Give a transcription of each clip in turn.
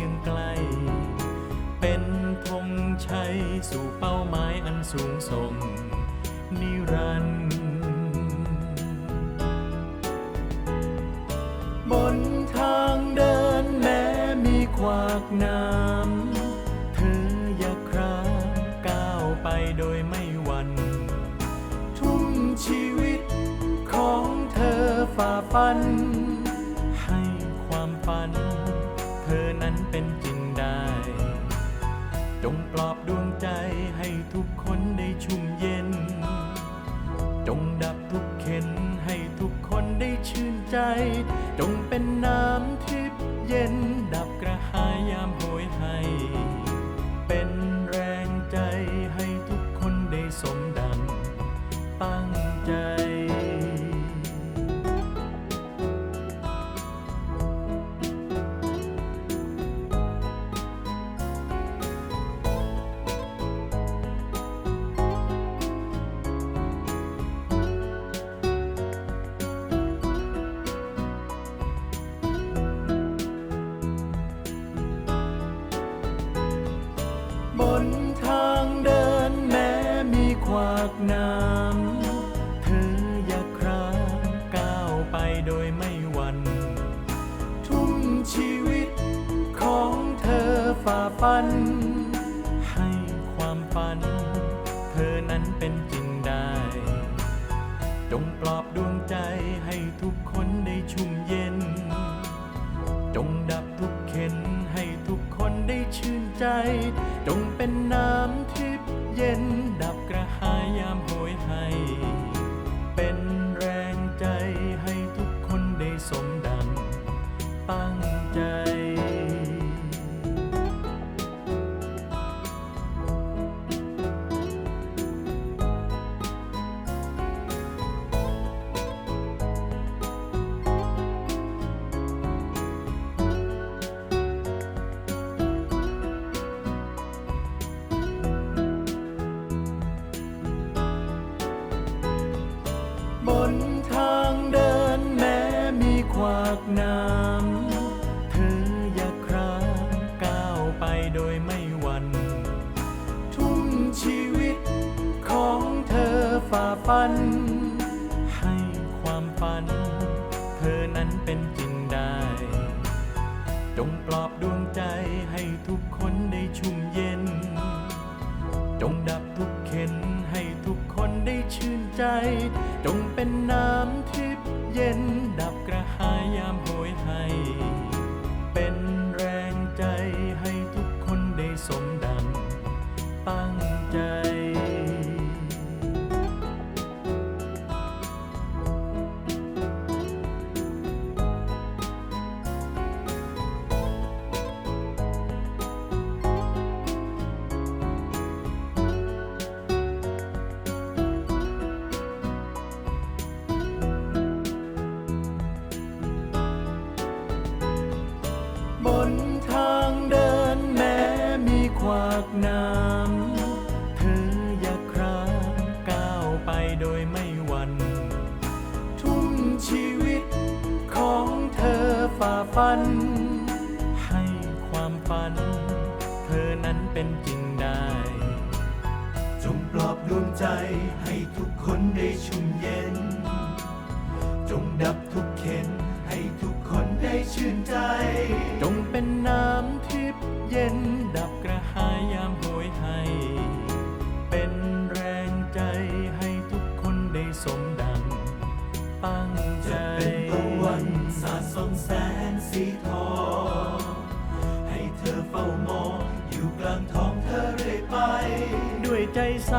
ยง สู่เป้าหมายอันสูงส่งนิรันดร์บนทางเดินแม้มีขวากน้ำเธออย่าครางก้าวไปโดยไม่หวั่นทุ่มชีวิตของเธอฝ่าฟัน ให้ความฝัน เธอนั้นเป็นจริงได้ จงปลอบดวง ใจ จงเป็นน้ำทิพย์เย็นดับกระหายยามโหยให้เป็ากน้ำเธออย่าครางก้าวไปโดยไม่หวั่นทุ่มชีวิตของเธอฝ่าฟัน ให้ความฝัน เธอนั้นเป็นจริงได้ จงปลอบดวงใจให้ทุกคนได้ชุ่มเย็น จงดับทุกเข็นให้ทุกคนได้ชื่นใจ จงเป็นน้ำทิพย์เย็น ไากน้ำเธออย่าครางก้าวไปโดยไม่หวัน่นทุ่มชีวิตของเธอฝ่าฟัน ให้ความฝัน เธอนั้นเป็นจริงได้ จงปลอบดวงใจให้ทุกคนได้ชุ่มเย็น จงดับทุกเข็นให้ทุกคนได้ชื่นใจ จงเป็นน้ำทิพย์เย็น ขวากน้ำเธออย่าคราก้าวไปโดยไม่หวัน่นทุ่มชีวิตของเธอฝ่าฟัน ให้ความฝัน เธอนั้นเป็นจริงได้ จงปลอบดวงใจให้ทุกคนได้ชุ่มเย็น จงดับทุกเข็นให้ทุกคนได้ชื่นใจ จงเป็นน้ำทิพย์เย็น กลางท้องเธอเรื่อยไป ด้วยใจใส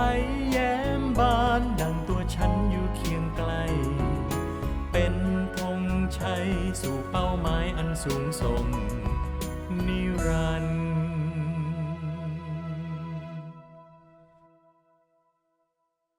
แย้มบานดังตัวฉันอยู่เคียงไกล เป็นธงชัยสู่เป้าหมายอันสูงส่งนิรันดร์